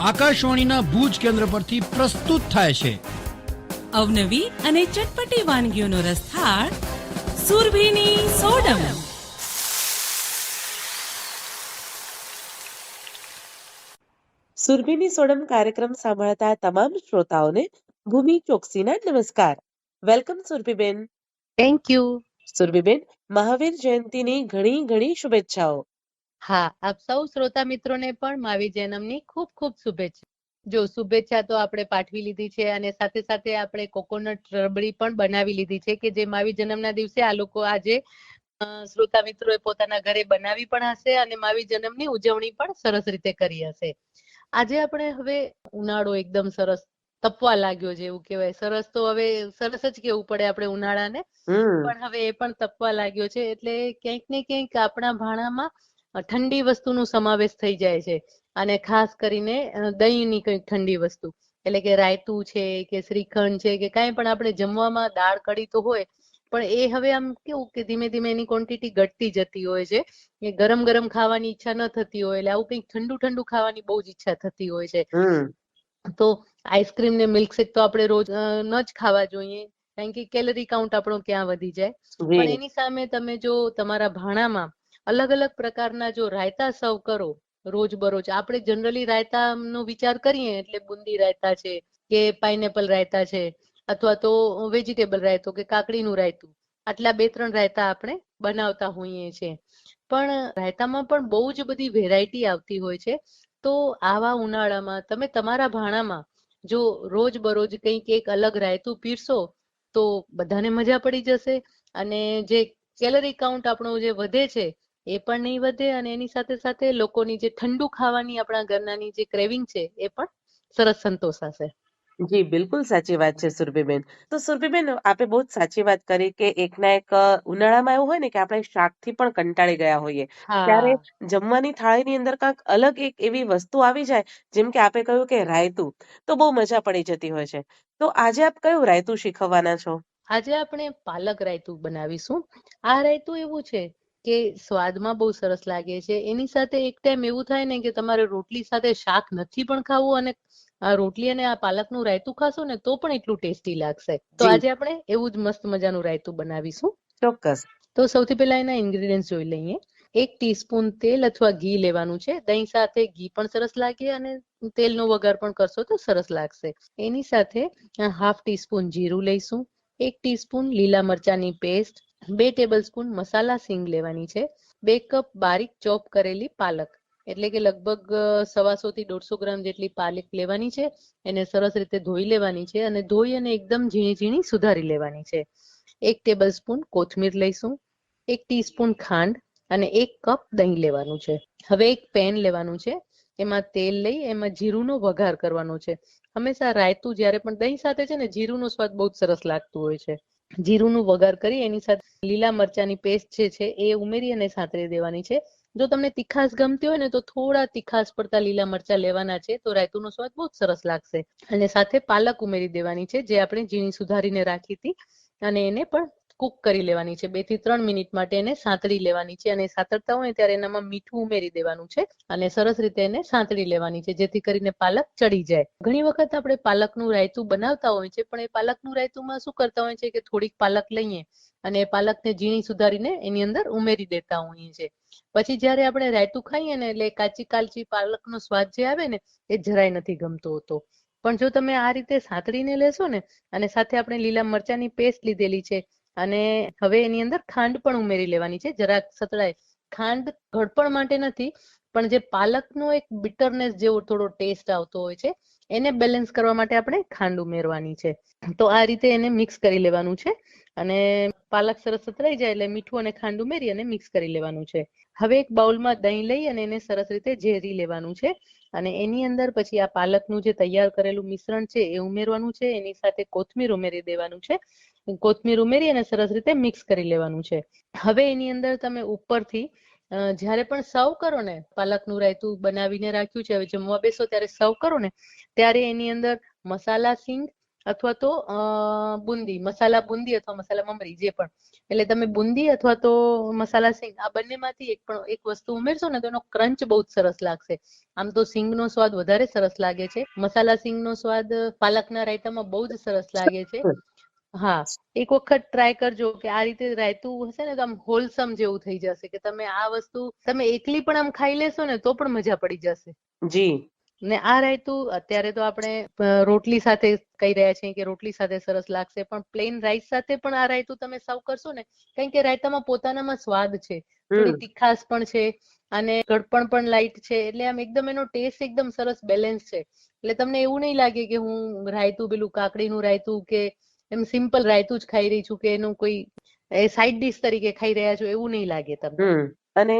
આકાશવાણીના ભુજ કેન્દ્ર પરથી પ્રસ્તુત થાય છે. અવનવી અને ચટપટી વાનગીઓનો રસથાળ સુરભીની સોડમ. સુરભીની સોડમ કાર્યક્રમ સાંભળતા તમામ શ્રોતાઓને ભૂમિ ચોકસીના નમસ્કાર. વેલકમ સુરભીબેન. થેન્ક યુ સુરભીબેન મહાવીર જયંતીની ઘણી ઘણી શુભેચ્છાઓ. હા આપ સૌ શ્રોતા મિત્રોને પણ માવી જન્મની ખૂબ ખૂબ શુભેચ્છા. જો શુભેચ્છા તો આપણે પાઠવી લીધી છે અને સાથે સાથે આપણે કોકોનટ રબડી પણ બનાવી લીધી છે કે જે માવી જન્મના દિવસે આ લોકો આજે શ્રોતા મિત્રોએ પોતાના ઘરે બનાવી પણ હશે અને માવી જન્મની ઉજવણી પણ સરસ રીતે કરી હશે. આજે આપણે હવે ઉનાળો એકદમ સરસ તપવા લાગ્યો છે એવું કહેવાય. સરસ તો હવે સરસ જ કેવું પડે આપણે ઉનાળાને. પણ હવે એ પણ તપવા લાગ્યો છે એટલે ક્યાંક ને ક્યાંક આપણા ભાણામાં ઠંડી વસ્તુનો સમાવેશ થઈ જાય છે. અને ખાસ કરીને દહીંની કંઈક ઠંડી વસ્તુ. એટલે કે રાયતું છે કે શ્રીખંડ છે કે કાંઈ પણ આપણે જમવામાં દાળ કઢી તો હોય પણ એ હવે આમ કેવું કે ધીમે ધીમે એની ક્વોન્ટિટી ઘટતી જતી હોય છે. એ ગરમ ગરમ ખાવાની ઈચ્છા ન થતી હોય એટલે આવું કંઈક ઠંડુ ઠંડુ ખાવાની બહુ જ ઈચ્છા થતી હોય છે. તો આઈસ્ક્રીમ ને મિલ્કશેક તો આપણે રોજ ન જ ખાવા જોઈએ. કારણ કે કેલરી કાઉન્ટ આપણો ક્યાં વધી જાય? પણ એની સામે તમે જો તમારા ભાણામાં અલગ અલગ પ્રકારના જો રાયતા સર્વ કરો રોજ બરોજ આપણે જનરલી રાયતાનો વિચાર કરીએ એટલે બુંદી રાયતા છે કે પાઇનેપલ રાયતા છે અથવા તો વેજીટેબલ રાયતો કે કાકડીનું રાયતું, આટલા બે ત્રણ રાયતા આપણે બનાવતા હોઈએ છીએ. પણ રાયતામાં પણ બહુ જ બધી વેરાયટી આવતી હોય છે. તો આવા ઉનાળામાં તમે તમારા ભાણામાં જો રોજ બરોજ કંઈક એક અલગ રાયતું પીરસો, તો બધાને મજા પડી જશે અને જે કેલરી કાઉન્ટ આપણું જે વધે છે એ પણ નહીં વધે અને એની સાથે સાથે લોકોની જે ઠંડુ ખાવાની આપણા ઘરનાની જે ક્રેવિંગ છે એ પણ સરસ સંતોષાશે. જી બિલકુલ સાચી વાત છે સુરભીબેન. તો સુરભીબેન આપે બહુ જ સાચી વાત કરી કે એકના એક ઉનાળામાં એવું હોય ને કે આપણે શાકથી પણ કંટાળી ગયા હોઈએ. ત્યારે જમવાની થાળીની અંદર કાંઈક અલગ એક એવી વસ્તુ આવી જાય જેમ કે આપે કહ્યું કે રાયતું. તો બહુ મજા પડી જતી હોય છે. તો આજે આપ કયું રાયતું શીખવવાના છો? આજે આપણે પાલક રાયતું બનાવીશું. આ રાયતું એવું છે કે સ્વાદમાં બહુ સરસ લાગે છે. એની સાથે એક ટાઈમ એવું થાય ને કે તમારે રોટલી સાથે શાક નથી પણ ખાવું અને આ રોટલી અને આ પાલકનું રાયતું ખાશો ને તો પણ એટલું ટેસ્ટી લાગશે. તો આજે આપણે એવું જ મસ્ત મજાનું રાયતું બનાવીશું. ચોક્કસ. તો સૌથી પહેલા એના ઇન્ગ્રેડિયન્ટ જોઈ લઈએ. એક ટીસ્પૂન તેલ અથવા ઘી લેવાનું છે. દહીં સાથે ઘી પણ સરસ લાગે અને તેલનો વઘાર પણ કરશો તો સરસ લાગશે. એની સાથે હાફ ટીસ્પૂન જીરું લઈશું. એક ટીસ્પૂન લીલા મરચાની પેસ્ટ બે ટેબલ સ્પૂન મસાલા સિંગ લેવાની છે. બે કપ બારીક ચોપ કરેલી પાલક. એટલે કે લગભગ સવાસો થી દોઢસો ગ્રામ જેટલી પાલક લેવાની છે. એને સરસ રીતે ધોઈ લેવાની છે અને ધોઈ અને એકદમ ઝીણી ઝીણી સુધારી લેવાની છે. એક ટેબલ સ્પૂન કોથમીર લઈશું, એક ટીસ્પૂન ખાંડ અને એક કપ દહીં લેવાનું છે. હવે એક પેન લેવાનું છે. એમાં તેલ લઈ એમાં જીરુંનો વઘાર કરવાનો છે. હંમેશા રાયતું જ્યારે પણ દહીં સાથે છે ને, જીરુંનો સ્વાદ બહુ જ સરસ લાગતું હોય છે. જીરુંનું વઘાર કરી એની સાથે લીલા મરચાની પેસ્ટ જે છે એ ઉમેરી અને સાંતળી દેવાની છે. જો તમને તીખાશ ગમતી હોય ને તો થોડા તીખાશ પડતા લીલા મરચા લેવાના છે તો રાયતુંનો સ્વાદ બહુ સરસ લાગશે. અને સાથે પાલક ઉમેરી દેવાની છે જે આપણે ઝીણી સુધારીને રાખી હતી અને એને પણ કુક કરી લેવાની છે. બેથી ત્રણ મિનિટ માટે એને સાંતળી લેવાની છે અને સાંતળતા હોય ત્યારે એનામાં મીઠું ઉમેરી દેવાનું છે અને સરસ રીતે એને સાંતળી લેવાની છે, જેથી કરીને પાલક ચડી જાય. ઘણી વખત આપણે પાલકનું રાયતું બનાવતા હોય છે, પણ એ પાલકનું રાયતુંમાં શું કરતા હોય છે કે થોડીક પાલક લઈએ અને પાલકને ઝીણી સુધારીને એની અંદર ઉમેરી દેતા હોઈએ છે પછી જ્યારે આપણે રાયતું ખાઈએ ને એટલે કાચી કાલચી પાલકનો સ્વાદ જે આવે ને એ જરાય નથી ગમતો હોતો. પણ જો તમે આ રીતે સાંતળીને લેશો ને અને સાથે આપણે લીલા મરચાની પેસ્ટ લીધેલી છે અને હવે એની અંદર ખાંડ પણ ઉમેરી લેવાની છે. જરાક સતળાય ખાંડ ઘડપણ માટે નથી, પણ જે પાલકનો એક બિટરનેસ જેવો થોડો ટેસ્ટ આવતો હોય છે, એને બેલેન્સ કરવા માટે આપણે ખાંડ ઉમેરવાની છે. તો આ રીતે એને મિક્સ કરી લેવાનું છે અને પાલક સરસ સતરાઈ જાય એટલે મીઠું અને ખાંડ ઉમેરી અને મિક્સ કરી લેવાનું છે. હવે એક બાઉલમાં દહીં લઈ અને એને સરસ રીતે ઝેરી લેવાનું છે અને એની અંદર પછી આ પાલકનું જે તૈયાર કરેલું મિશ્રણ છે એ ઉમેરવાનું છે. એની સાથે કોથમીર ઉમેરી દેવાનું છે. કોથમીર ઉમેરી અને સરસ રીતે મિક્સ કરી લેવાનું છે. હવે એની અંદર તમે ઉપરથી જ્યારે પણ સર્વ કરો ને, પાલકનું રાયતું બનાવીને રાખ્યું છે, હવે જમવા બેસો ત્યારે સર્વ કરો ને, ત્યારે એની અંદર મસાલા સિંગ અથવા તો બુંદી, મસાલા બુંદી અથવા મસાલા મમરી, જે પણ. એટલે તમે બુંદી અથવા તો મસાલા સિંગ, આ બંનેમાંથી એક પણ, એક વસ્તુ ઉમેરશો ને તો એનો ક્રંચ બહુ જ સરસ લાગશે. આમ તો સિંગનો સ્વાદ વધારે સરસ લાગે છે. મસાલા સિંગનો સ્વાદ પાલકના રાયતામાં બહુ જ સરસ લાગે છે. હા. એક વખત ટ્રાય કરજો કે આ રીતે રાયતું હશે ને તો આમ હોલસમ જેવું થઈ જશે કે તમે આ વસ્તુ તમે એકલી પણ આમ ખાઈ લેશો ને તો પણ મજા પડી જશે. જી. ને આ રાયતું અત્યારે તો આપણે રોટલી સાથે કહી રહ્યા છીએ કે રોટલી સાથે સરસ લાગશે પણ પ્લેન રાઈસ સાથે પણ આ રાયતું તમે સર્વ કરશો ને કારણ કે રાયતામાં પોતાનામાં સ્વાદ છે. થોડી તીખાસ તીખાશ પણ છે અને ગળપણ પણ લાઈટ છે એટલે આમ એકદમ એનો ટેસ્ટ એકદમ સરસ બેલેન્સ છે. એટલે તમને એવું નહીં લાગે કે હું રાયતું પેલું કાકડીનું રાયતું કે એમ સિમ્પલ રાયતું જ ખાઈ રહી છું કે એનું કોઈ સાઈડ ડિશ તરીકે ખાઈ રહ્યા છો એવું નહીં લાગે તમને. અને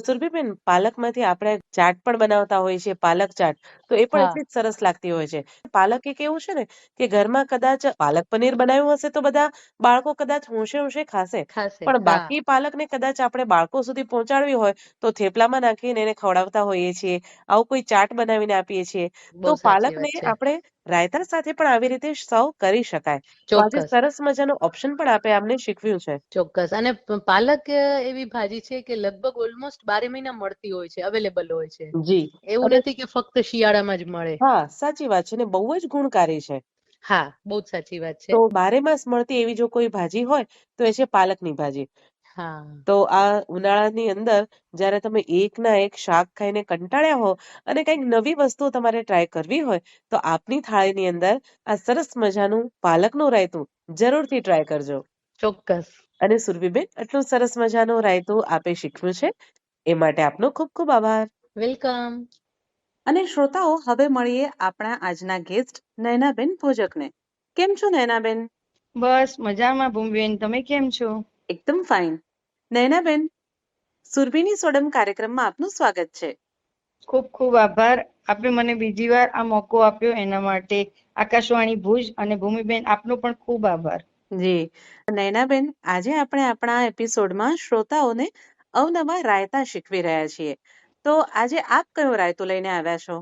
સુરભીબેન પાલકમાંથી આપણે ચાટ પણ બનાવતા હોઈએ છીએ પાલક ચાટ. તો એ પણ એટલી જ સરસ લાગતી હોય છે. પાલક એક એવું છે ને કે ઘરમાં કદાચ પાલક પનીર બનાવ્યું હશે તો બધા બાળકો કદાચ હોંશે હોંશે ખાશે. પણ બાકી પાલકને કદાચ આપણે બાળકો સુધી પહોંચાડવી હોય તો થેપલામાં નાખીને એને ખવડાવતા હોઈએ છીએ આવું કોઈ ચાટ બનાવીને આપીએ છીએ. તો પાલકને આપણે રાયતા સાથે પણ આવી રીતે સર્વ કરી શકાય. તો આજે સરસ મજાનો ઓપ્શન પણ આપે અમને શીખવ્યું છે. ચોક્કસ. અને પાલક એવી ભાજી છે કે લગભગ ઓલમોસ્ટ બારે મહિના મળતી હોય છે અવેલેબલ હોય છે. જી. એવું નથી કે ફક્ત શિયાળામાં જ મળે. હા સાચી વાત છે ને બહુ જ ગુણકારી છે. હા બહુ જ સાચી વાત છે. તો બારે માસ મળતી એવી જો કોઈ ભાજી હોય તો એ છે પાલકની ભાજી. હા. તો આ ઉનાળાની અંદર જ્યારે તમે એકના એક શાક ખાઈને કંટાળ્યા હો અને કંઈક નવી વસ્તુ તમારે ટ્રાય કરવી હોય તો આપની થાળીની અંદર આ સરસ મજાનું પાલકનું રાયતું જરૂરથી ટ્રાય કરજો. ચોક્કસ. અને સુરભીબેન આટલું સરસ મજાનું રાયતું આપે શીખવ્યું છે. એ માટે આપનો ખૂબ ખૂબ આભાર. વેલકમ. અને શ્રોતાઓ હવે મળીએ આપણા આજના ગેસ્ટ નયનાબેન ભોજકને. કેમ છો નયનાબેન? બસ મજામાં ભૂમિબેન તમે કેમ છો? એકદમ ફાઇન નયનાબેન સુરભીની સોડમ કાર્યક્રમમાં આપનું સ્વાગત છે. ખૂબ ખૂબ આભાર. આપે મને બીજી વાર આ મોકો આપ્યો એના માટે. આકાશવાણી ભુજ અને ભૂમિબેન આપનો પણ ખૂબ આભાર. જી. નયનાબેન આજે આપણે આપણા એપિસોડમાં શ્રોતાઓને અવનવા રાયતા શીખવી રહ્યા છીએ. તો આજે આપ કયો રાયતો લઈને આવ્યા છો?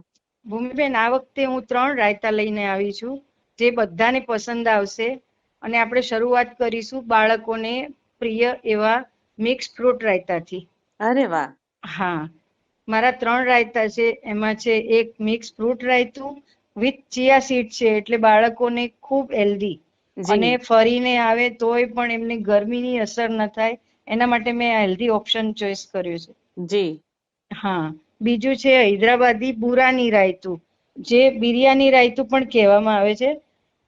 ભૂમિબેન આ વખતે હું ત્રણ રાયતા લઈને આવી છું જે બધાને પસંદ આવશે. અને આપણે શરૂઆત કરીશું બાળકોને પ્રિય એવા મિક્સ ફ્રૂટ રાયતાથી. અરે વાહ. હા. મારા ત્રણ રાયતા છે. એમાં છે એક મિક્સ ફ્રૂટ રાયતું વિથ ચિયા સીડ છે. એટલે બાળકોને ખૂબ હેલ્ધી. અને ફરીને આવે તોય પણ એમને ગરમીની અસર ન થાય. એના માટે મેં હેલ્ધી ઓપ્શન ચોઈસ કર્યું છે. જી. હા. બીજું છે હૈદરાબાદી બુરાની રાયતું. જે બિરયાની રાયતું પણ કહેવામાં આવે છે.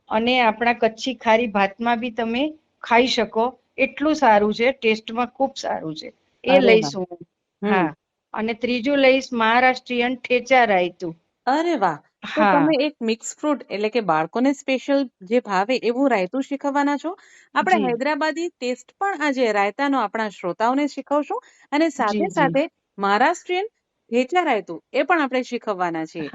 અને આપણા કચ્છી ખારી ભાતમાં બી તમે ખાઈ શકો. એટલું સારું છે ટેસ્ટમાં ખૂબ સારું છે. એ લઈશું હું. હા. અને ત્રીજું લઈશ મહારાષ્ટ્રીયન ઠેચા રાયતું. અરે વાહ. તો તમે એક મિક્સ ફ્રૂટ એટલે કે બાળકોને સ્પેશિયલ જે ભાવે એવું રાયતું શીખવવાના છો. આપણે હૈદરાબાદી ટેસ્ટ પણ આજે રાયતાનો આપણા શ્રોતાઓને શીખવશું અને સાથે સાથે મહારાષ્ટ્રીયન ઠેચા રાયતું એ પણ આપણે શીખવવાના છીએ.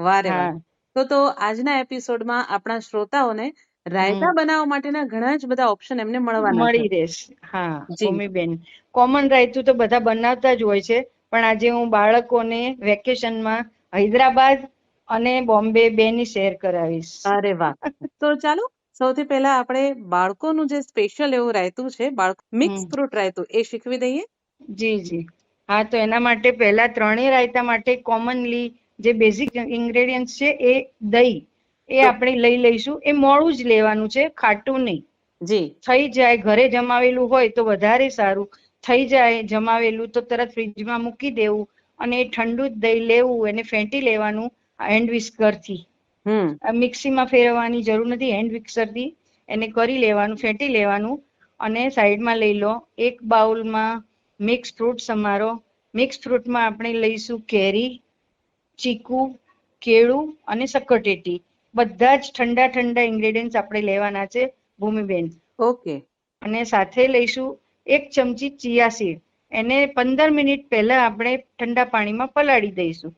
વારે વાહ તો તો આજના એપિસોડમાં આપણા શ્રોતાઓને રાયતા બનાવવા માટેના ઘણા જ બધા ઓપ્શન એમને મળવાના મળી રહેશે. હા ભૂમિબેન. કોમન રાયતું તો બધા બનાવતા જ હોય છે પણ આજે હું બાળકોને વેકેશનમાં હૈદરાબાદ અને બોમ્બે બે ની શેર કરાવીશ. અરે વાહ. તો ચાલો સૌથી પહેલા આપણે બાળકોનું જે સ્પેશિયલ એવું રાયતું છે બાળક મિક્સ ફ્રૂટ રાયતું એ શીખવી દઈએ. જી જી. હા તો એના માટે પહેલા ત્રણેય રાયતા માટે કોમનલી જે બેઝિક ઇન્ગ્રેડિયન્ટ છે એ દહીં એ આપણે લઈ લઈશું. એ મોડું જ લેવાનું છે ખાટું નહીં. જી. થઈ જાય ઘરે જમાવેલું હોય તો વધારે સારું. થઈ જાય જમાવેલું તો તરત ફ્રીજમાં મૂકી દેવું અને એ ઠંડુ જ દહીં લેવું એને ફેંટી લેવાનું હેન્ડ વિસ્કરથી થી. મિક્સીમાં ફેરવવાની જરૂર નથી હેન્ડ વિક્સરથી એને કરી લેવાનું ફેંટી લેવાનું અને સાઈડમાં લઈ લો. એક બાઉલમાં મિક્સ ફ્રૂટ સમારો. મિક્સ ફ્રૂટમાં આપણે લઈશું કેરી ચીકુ કેળું અને સક્કરટેટી બધા જ ઠંડા ઠંડા ઇન્ગ્રેડિયન્ટ આપણે લેવાના છે ભૂમિબેન. ઓકે. અને સાથે લઈશું એક ચમચી ચિયા સીડ એને પંદર મિનિટ પહેલા આપણે ઠંડા પાણીમાં પલાળી દઈશું.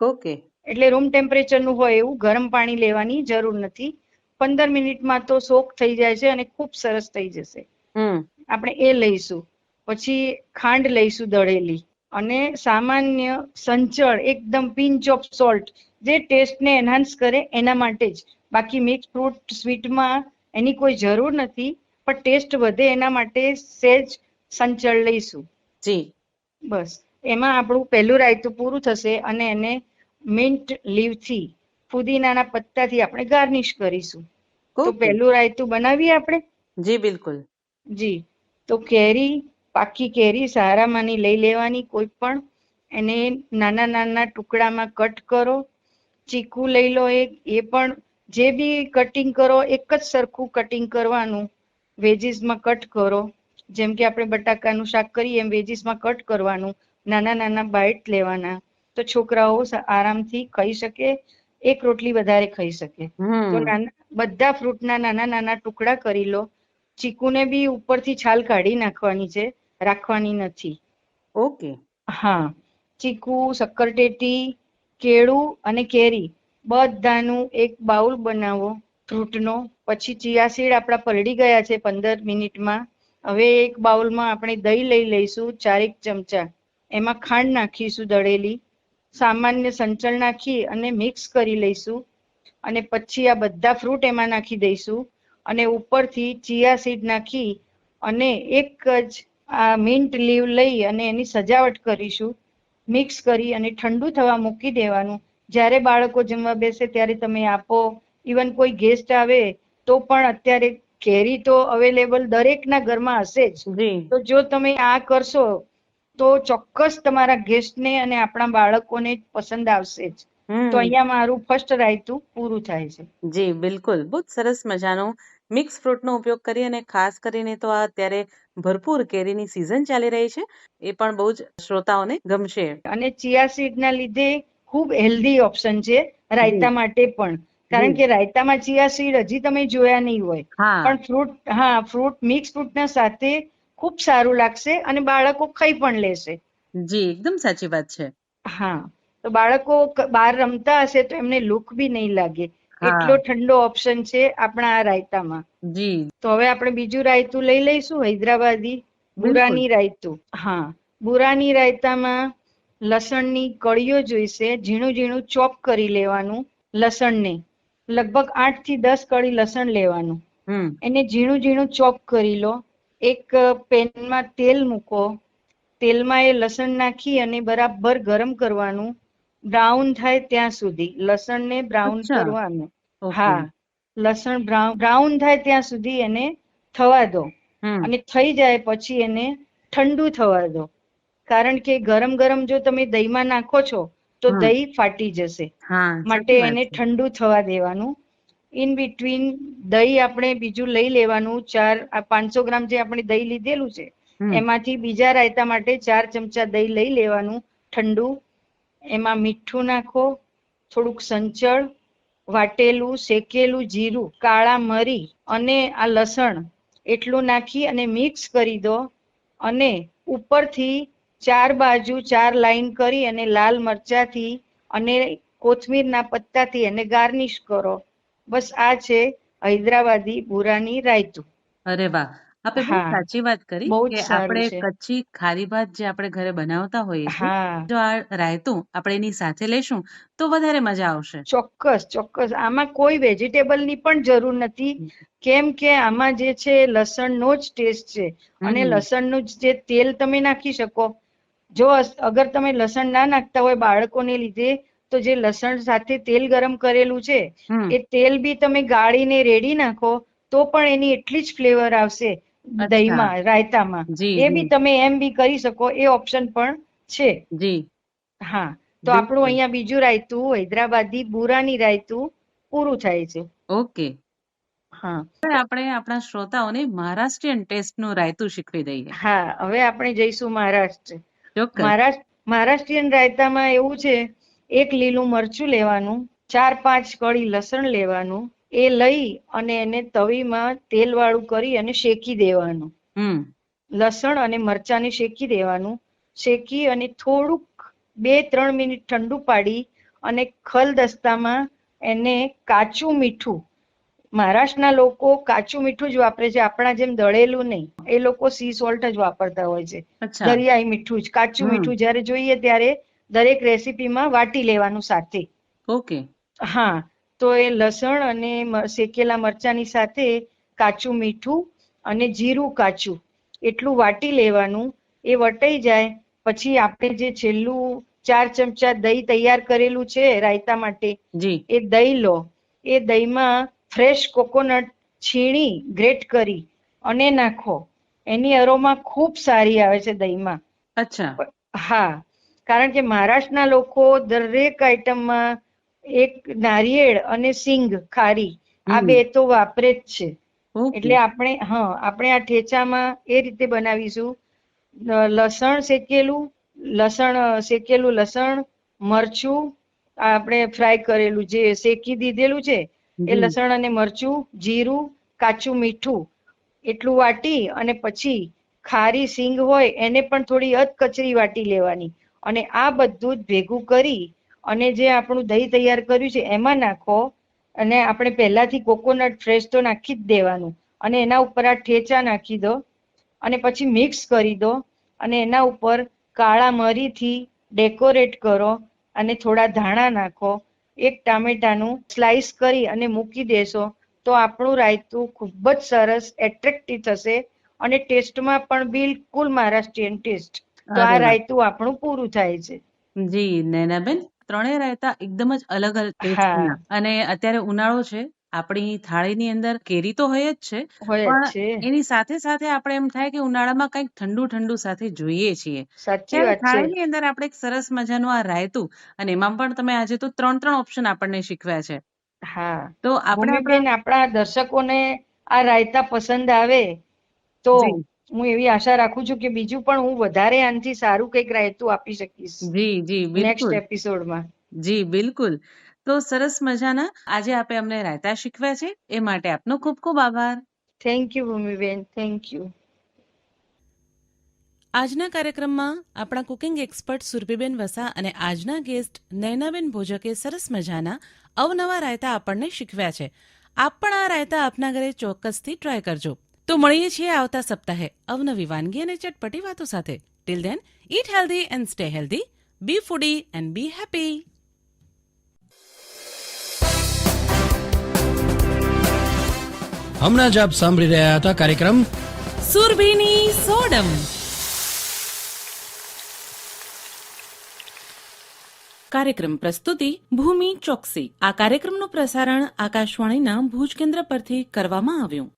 ઓકે. એટલે રૂમ ટેમ્પરેચરનું હોય એવું ગરમ પાણી લેવાની જરૂર નથી. પંદર મિનિટમાં તો સોક થઈ જાય છે અને ખૂબ સરસ થઈ જશે. હમ. આપણે એ લઈશું. પછી ખાંડ લઈશું દળેલી. અને સામાન્ય સંચળ એકદમ પિંચ ઓફ સોલ્ટ જે ટેસ્ટને એન્હાન્સ કરે એના માટે જ. બાકી મિક્સ ફ્રૂટ સ્વીટમાં એની કોઈ જરૂર નથી પણ ટેસ્ટ વધે એના માટે સેજ સંચળ લઈશું. જી. બસ. એમાં આપણું પહેલું રાયતું પૂરું થશે અને એને મિન્ટ લીવથી ફુદીનાના પત્તાથી આપણે ગાર્નિશ કરીશું. તો પહેલું રાયતું બનાવીએ આપણે? જી બિલકુલ. જી. તો કેરી પાકી કેરી સારામાંની લઈ લેવાની. કોઈ પણ એને નાના નાના ટુકડામાં કટ કરો. ચીકુ લઈ લો એક. એ પણ જે બી કટિંગ કરો એક જ સરખું કટિંગ કરવાનું. વેજીસમાં કટ કરો. જેમ કે આપણે બટાકાનું શાક કરીએ એમ વેજીસમાં કટ કરવાનું. નાના નાના બાઇટ લેવાના. તો છોકરાઓ આરામથી ખાઈ શકે. એક રોટલી વધારે ખાઈ શકે. તો બધા ફ્રૂટના નાના નાના ટુકડા કરી લો. ચીકુને બી ઉપરથી છાલ કાઢી નાખવાની છે. રાખવાની નથી. ઓકે. હા. ચીકુ શક્કરટેટી કેળું અને કેરી બધાનું એક બાઉલ બનાવો ફ્રૂટનો. પછી ચિયા સીડ આપણા પલળી ગયા છે પંદર મિનિટમાં. હવે એક બાઉલમાં આપણે દહીં લઈ લઈશું ચારેક ચમચા. એમાં ખાંડ નાખીશું દળેલી. સામાન્ય સંચળ નાખી અને મિક્સ કરી લઈશું. અને પછી આ બધા ફ્રૂટ એમાં નાખી દઈશું. અને ઉપરથી ચિયા સીડ નાખી અને એક જ આ મિન્ટ લીવ લઈ અને એની સજાવટ કરીશું. મિક્સ કરી અને ઠંડુ થવા મૂકી દેવાનું. જ્યારે બાળકો જમવા બેસે ત્યારે તમે આપો. ઇવન કોઈ ગેસ્ટ આવે તો પણ અત્યારે કેરી તો અવેલેબલ દરેકના ઘરમાં હશે જ. તો જો તમે આ કરશો તો ચોક્કસ તમારા ગેસ્ટને અને આપણા બાળકોને પસંદ આવશે જ. તો અહીંયા મારું ફર્સ્ટ રાયતું પૂરું થાય છે. જી બિલકુલ. બહુ સરસ મજાનો મિક્સ ફ્રૂટનો ઉપયોગ કરી અને ખાસ કરીને તો આ અત્યારે ભરપૂર કેરીની સિઝન ચાલી રહી છે. એ પણ બહુ જ શ્રોતાઓને ગમશે. અને ચિયા સીડ ના લીધે ખૂબ હેલ્ધી ઓપ્શન છે રાયતા માટે પણ. કારણ કે રાયતામાં ચિયા સીડ હજી તમે જોયા નહીં હોય. પણ ફ્રૂટ હા ફ્રૂટ મિક્સ ફ્રૂટના સાથે ખૂબ સારું લાગશે અને બાળકો ખાઈ પણ લેશે. જી એકદમ સાચી વાત છે. હા. તો બાળકો બહાર રમતા હશે તો એમને લુક બી નહીં લાગે. એટલો ઠંડો ઓપ્શન છે આપણા આ રાયતામાં. જી. તો હવે આપણે બીજું રાયતું લઈ લઈશું હૈદરાબાદી બુરાની રાયતું. હા. બુરાની રાયતામાં લસણની કળીઓ જોઈશે ઝીણું ઝીણું ચોપ કરી લેવાનું લસણને. લગભગ આઠથી દસ કળી લસણ લેવાનું. એને ઝીણું ઝીણું ચોપ કરી લો. એક પેનમાં તેલ મૂકો. તેલમાં એ લસણ નાખી અને બરાબર ગરમ કરવાનું. બ્રાઉન થાય ત્યાં સુધી. લસણને બ્રાઉન કરવાનું હા. લસણ બ્રાઉન બ્રાઉન થાય ત્યાં સુધી એને થવા દો. અને થઈ જાય પછી એને ઠંડુ થવા દો. કારણ કે ગરમ ગરમ જો તમે દહીંમાં નાખો છો તો દહીં ફાટી જશે. માટે એને ઠંડુ થવા દેવાનું. ઇન બિટવીન દહીં આપણે બીજું લઈ લેવાનું. ચાર આ પાંચસો ગ્રામ જે આપણે દહીં લીધેલું છે એમાંથી બીજા રાયતા માટે ચાર ચમચા દહીં લઈ લેવાનું. ઠંડુ એમાં મીઠું નાખો, થોડુંક સંચળ, વાટેલું, શેકેલું જીરું, કાળા મરી અને આ લસણ એટલું નાખી અને મિક્સ કરી દો અને ઉપરથી ચાર બાજુ, ચાર લાઈન કરી અને લાલ મરચાથી અને કોથમીરના પત્તાથી એને ગાર્નિશ કરો. બસ આ છે હૈદરાબાદી બુરાની રાયતું. અરે વાહ. આપે બહુ હા. સાચી વાત કરી બહુ જ કે સારું આપણે છે. ખારી ભાત જે આપણે ઘરે બનાવતા હોઈએ છીએ હા. જો આ રાયતું આપણે એની સાથે લેશું તો વધારે મજા આવશે. ચોક્કસ ચોક્કસ. આમાં કોઈ વેજીટેબલની પણ જરૂર નથી. કેમ કે આમાં જે છે લસણનો જ ટેસ્ટ છે અને હમ. લસણનું જ જે તેલ તમે નાખી શકો. જો અસ- અગર તમે લસણ ના નાખતા હોય બાળકોને લીધે તો જે લસણ સાથે તેલ ગરમ કરેલું છે હમ. એ તેલ બી તમે ગાળીને રેડી નાખો તો પણ એની એટલી જ ફ્લેવર આવશે. દહીંમાં રાયતામાં. એ બી તમે એમ બી કરી શકો એ ઓપ્શન પણ છે. જી. હા તો આપણું અહીંયા બીજું રાયતું હૈદરાબાદી બુરાની રાયતું પૂરું થાય છે. ઓકે. હા. આપણે આપણા શ્રોતાઓને મહારાષ્ટ્રીયન ટેસ્ટનું રાયતું શીખવી દઈએ. હા હવે આપણે જઈશું મહારાષ્ટ્ર. મહારાષ્ટ્ર મહારાષ્ટ્રીયન રાયતામાં એવું છે એક લીલું મરચું લેવાનું ચાર પાંચ કળી લસણ લેવાનું એ લઈ અને એને તવીમાં તેલ વાળું કરી અને શેકી દેવાનું. લસણ અને મરચાંને શેકી દેવાનું. શેકી અને થોડુંક બે ત્રણ મિનિટ ઠંડુ પાડી અને ખલ દસ્તામાં એને કાચું મીઠું મહારાષ્ટ્રના લોકો કાચું મીઠું જ વાપરે છે આપણા જેમ દળેલું નહીં. એ લોકો સી સોલ્ટ જ વાપરતા હોય છે. દરિયાઈ મીઠું જ. કાચું મીઠું જ્યારે જોઈએ ત્યારે દરેક રેસીપીમાં વાટી લેવાનું સાથે. ઓકે. હા. તો એ લસણ અને શેકેલા મરચાંની સાથે કાચું મીઠું અને જીરું કાચું એટલું વાટી લેવાનું. એ વટાઈ જાય પછી આપણે જે છેલ્લું ચાર ચમચા દહીં તૈયાર કરેલું છે રાયતા માટે એ દહીં લો. એ દહીંમાં ફ્રેશ કોકોનટ છીણી ગ્રેટ કરી અને નાખો. એની અરોમા ખૂબ સારી આવે છે દહીંમાં. અચ્છા. હા કારણ કે મહારાષ્ટ્રના લોકો દરેક આઈટમમાં એક નારિયેળ અને સિંગ ખારી. આ બે તો વાપરે જ છે. એટલે આપણે હા આપણે આ ઠેચામાં એ રીતે બનાવીશું. લસણ શેકેલું લસણ શેકેલું લસણ મરચું આપણે ફ્રાય કરેલું જે શેકી દીધેલું છે એ લસણ અને મરચું જીરું કાચું મીઠું એટલું વાટી અને પછી ખારી સિંગ હોય એને પણ થોડી અધકચરી વાટી લેવાની. અને આ બધું જ ભેગું કરી અને જે આપણું દહીં તૈયાર કર્યું છે એમાં નાખો અને આપણે પહેલાથી કોકોનટ ફ્રેશ તો નાખી જ દેવાનું. અને એના ઉપર આ ઠેચા નાખી દો અને પછી મિક્સ કરી દો અને એના ઉપર કાળા મરીથી ડેકોરેટ કરો અને થોડા ધાણા નાખો. એક ટામેટાનું સ્લાઈસ કરી અને મૂકી દેશો તો આપણું રાયતું ખૂબ જ સરસ એટ્રેક્ટિવ થશે અને ટેસ્ટમાં પણ બિલકુલ મહારાષ્ટ્રીયન ટેસ્ટ. તો આ રાયતું આપણું પૂરું થાય છે. જી નૈનાબેન? ત્રણેય રાયતા એકદમ જ અલગ અલગ અને અત્યારે ઉનાળો છે આપણી થાળીની અંદર કેરી તો હોય જ છે પણ એની સાથે સાથે આપણે એમ થાય કે ઉનાળામાં કંઈક ઠંડુ ઠંડુ સાથે જોઈએ છીએ. થાળીની અંદર આપણે એક સરસ મજાનું આ રાયતું અને એમાં પણ તમે આજે તો ત્રણ ત્રણ ઓપ્શન આપણને શીખવ્યા છે. હા. તો આપણે આપણા દર્શકોને આ રાયતા પસંદ આવે તો. હું એવી આશા રાખું છું કે બીજું પણ હું વધારે આનાથી સારું કંઈક રાયતું આપી શકીશ જી જી નેક્સ્ટ એપિસોડમાં જી બિલકુલ. તો સરસ મજાના. આજે આપે અમને રાયતા શીખવ્યા છે. એ માટે આપનો ખૂબ ખૂબ આભાર. Thank you ભૂમિબેન. થેન્ક યુ આજના કાર્યક્રમમાં આપણા કુકિંગ એક્સપર્ટ સુરભીબેન વસા અને આજના ગેસ્ટ નયનાબેન ભોજકે સરસ મજાના અવનવા રાયતા આપણને શીખવ્યા છે. આપ પણ આ રાયતા આપના ઘરે ચોક્કસથી ટ્રાય કરજો. તો મળીએ છીએ આવતા સપ્તાહે અવનવી વાનગી અને ચટપટી વાતો સાથે. Till then eat healthy and stay healthy be foodie and be happy હમણાં જ આપ સાંભળી રહ્યા હતા કાર્યક્રમ સુરભીની સોડમ. કાર્યક્રમ પ્રસ્તુતિ ભૂમિ ચોકસી. આ કાર્યક્રમનું પ્રસારણ આકાશવાણીના ભુજ કેન્દ્ર પરથી કરવામાં આવ્યું.